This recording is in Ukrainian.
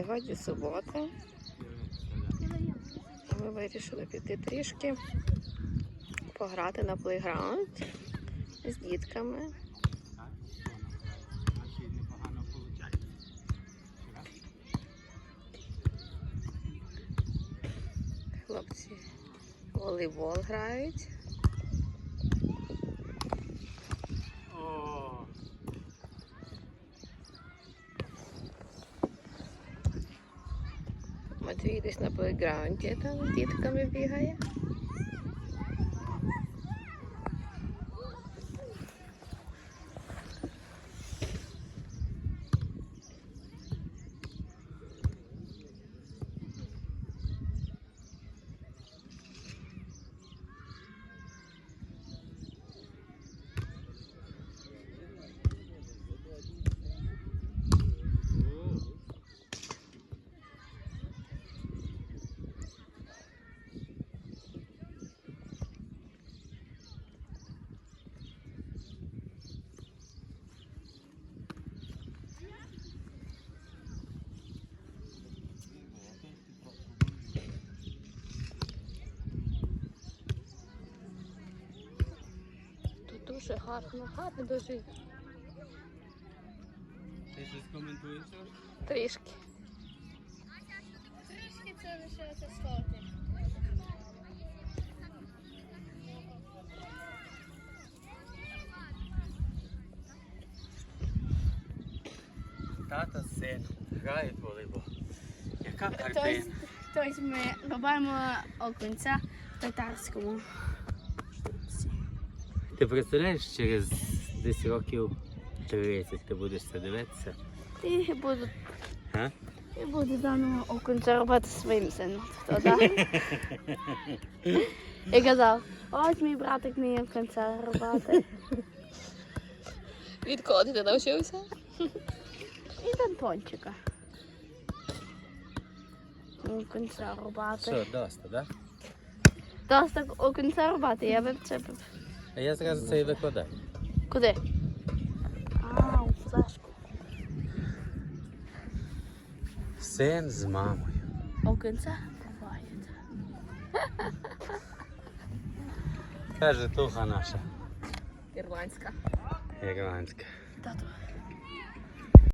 Сьогодні субота. Ми вирішили піти трішки пограти на плейграунд з дітками. Хлопці волейбол грають. Матвій десь на поліграунті там з дітками бігає. Дуже гарно, гарно дуже ти щось коментуєш? трішки. Трішки це лишилося сходити. Тата з сином грають волейбол. Яка картина? хтось ми робимо окунця в татарському. Ти представляєш, через десь років 30 ти будеш це дивитися? І буду, А? і буду даного окунця робити своїм сином. Хто да? І казав, ось мій братик вміє окунця робити. Відколи ти навчився? І Антончика. Окунця робити. Все, доста, так? Дос так окунця робити, я б- А я зразу це і викладаю. Куди? А, у флешку. Син з мамою. Окунця буває. Каже, туха наша. Ірландська. Ірландська. Тато,